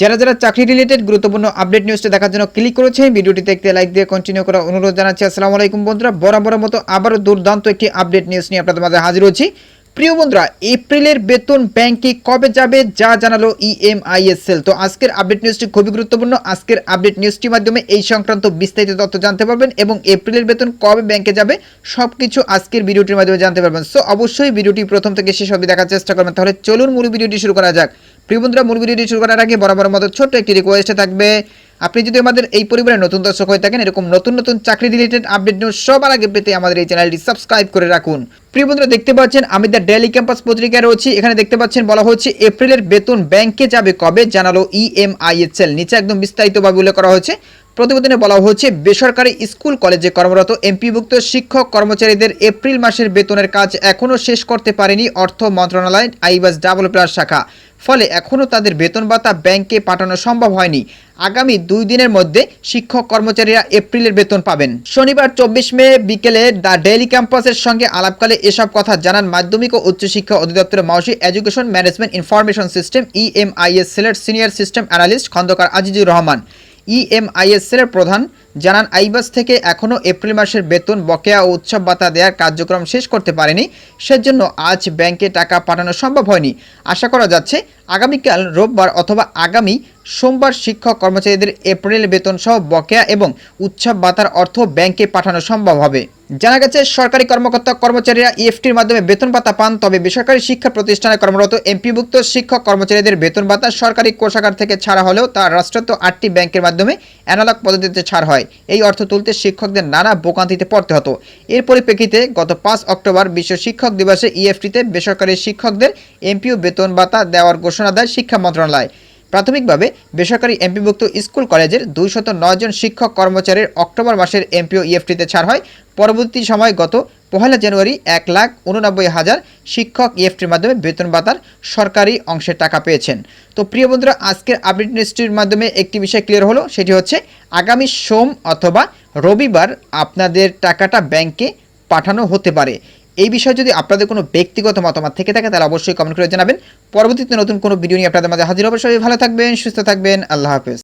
যারা যারা চাকরি রিলেটেড গুরুত্বপূর্ণ আপডেট নিউজটা দেখার জন্য ক্লিক করেছেন ভিডিওটি দেখতে লাইক দিয়ে কন্টিনিউ করার অনুরোধ জানাচ্ছি। আসসালামু আলাইকুম বন্ধুরা বরাবর মতো আবারও দুর্দান্ত একটি আপডেট নিউজ নিয়ে আপনাদের মাঝে হাজির হচ্ছি। প্রিয় বন্ধুরা এপ্রিলের বেতন ব্যাংকে কবে যাবে, যা জানালো E ইএমআইএসএল তো আজকের আপডেট নিউজটি খুবই গুরুত্বপূর্ণ। আজকের আপডেট নিউজটির মাধ্যমে এই সংক্রান্ত বিস্তারিত তথ্য জানতে পারবেন এবং এপ্রিলের বেতন কবে ব্যাংকে যাবে, সবকিছু আজকের ভিডিওটির মাধ্যমে জানতে পারবেন। সো অবশ্যই ভিডিওটি প্রথম থেকে শেষ অবধি দেখার চেষ্টা করবেন। তাহলে চলুন মূল ভিডিওটি শুরু করা যাক। প্রিয় বন্ধুরা, মূল ভিডিওটি শুরু করার আগে বরাবর মতো ছোট্ট একটি রিকোয়েস্টে থাকবে, আপনি যদি আমাদের এই পরিবারের নতুন দর্শক হয়ে থাকেন, এরকম নতুন নতুন চাকরি রিলেটেড আপডেট নিউজ সবার আগে পেতে আমাদের এই চ্যানেলটি সাবস্ক্রাইব করে রাখুন। প্রিয় বন্ধুরা, দেখতে পাচ্ছেন, আমি দ্য ডেলি ক্যাম্পাস পত্রিকায় রয়েছি, এখানে দেখতে পাচ্ছেন, বলা হচ্ছে এপ্রিলের বেতন ব্যাংকে যাবে কবে, জানালো E ইএমআইএসএল নিচে একদম বিস্তারিতভাবে উল্লেখ করা হয়েছে। প্রতিবেদনে বলা হয়েছে, বেসরকারি স্কুল কলেজে কর্মরত এমপিভুক্ত শিক্ষক কর্মচারীদের এপ্রিল মাসের বেতনের কাজ এখনও শেষ করতে পারেনি অর্থ মন্ত্রণালয়, আইবাস ডাবল প্লাস শাখা। ফলে এখনও তাদের বেতন ভাতা ব্যাংকে পাঠানো সম্ভব হয়নি। আগামী দুই দিনের মধ্যে শিক্ষক কর্মচারীরা এপ্রিলের বেতন পাবেন। শনিবার চব্বিশ মে বিকেলে দ্য ডেইলি ক্যাম্পাসের সঙ্গে আলাপকালে এসব কথা জানান মাধ্যমিক ও উচ্চশিক্ষা অধিদপ্তরের মাউসি education management information system, EMIS Sylhet senior system analyst Khandakar Azizur Rahman. E ইএমআইএসএল প্রধান। জানান, আইবাস থেকে এখনও এপ্রিল মাসের বেতন, বকেয়া ও উৎসব ভাতা দেওয়ার কার্যক্রম শেষ করতে পারেনি। সেজন্য আজ ব্যাংকে টাকা পাঠানো সম্ভব হয়নি। আশা করা যাচ্ছে, আগামীকাল রোববার অথবা আগামী সোমবার শিক্ষক কর্মচারীদের এপ্রিল বেতন সহ বকেয়া এবং উৎসব ভাতার অর্থ ব্যাংকে পাঠানো সম্ভব হবে। জানা গেছে, সরকারি কর্মকর্তা কর্মচারীরা ইএফটির মাধ্যমে বেতন ভাতা পান, তবে বেসরকারি শিক্ষা প্রতিষ্ঠানে কর্মরত এমপিভুক্ত শিক্ষক কর্মচারীদের বেতন ভাতা সরকারি কোষাগার থেকে ছাড়া হলেও তা রাষ্ট্রায়ত্ত আটটি ব্যাংকের মাধ্যমে অ্যানালগ পদ্ধতিতে ছাড় হয়। এই অর্থ তুলতে শিক্ষকদের নানা ভোগান্তিতে পড়তে হতো। এর পরিপ্রেক্ষিতে গত পাঁচ অক্টোবর বিশ্ব শিক্ষক দিবসে ইএফটিতে বেসরকারি শিক্ষকদের এমপিও বেতন ভাতা দেওয়ার ঘোষণা দেয় শিক্ষা মন্ত্রণালয়। প্রাথমিকভাবে বেসরকারি এমপিভুক্ত স্কুল কলেজের দুইশত জন শিক্ষক কর্মচারীর অক্টোবর মাসের এমপিও ইএফটিতে ছাড় হয়। পরবর্তী সময় গত পহেলা জানুয়ারি এক লাখ উননব্বই হাজার শিক্ষক ইএফটির মাধ্যমে বেতন ভাতার সরকারি অংশের টাকা পেয়েছেন। তো প্রিয় বন্ধুরা, আজকের আপডেট নিউজটির মাধ্যমে একটি বিষয় ক্লিয়ার হলো, সেটি হচ্ছে আগামী সোম অথবা রবিবার আপনাদের টাকাটা ব্যাংকে পাঠানো হতে পারে। এই বিষয়ে যদি আপনাদের কোনো ব্যক্তিগত মতামত থেকে থাকে, তাহলে অবশ্যই কমেন্ট করে জানাবেন। পরবর্তীতে নতুন কোনো ভিডিও নিয়ে আপনাদের মাঝে হাজির অবশ্যই ভালো থাকবেন, সুস্থ থাকবেন, আল্লাহ হাফেজ।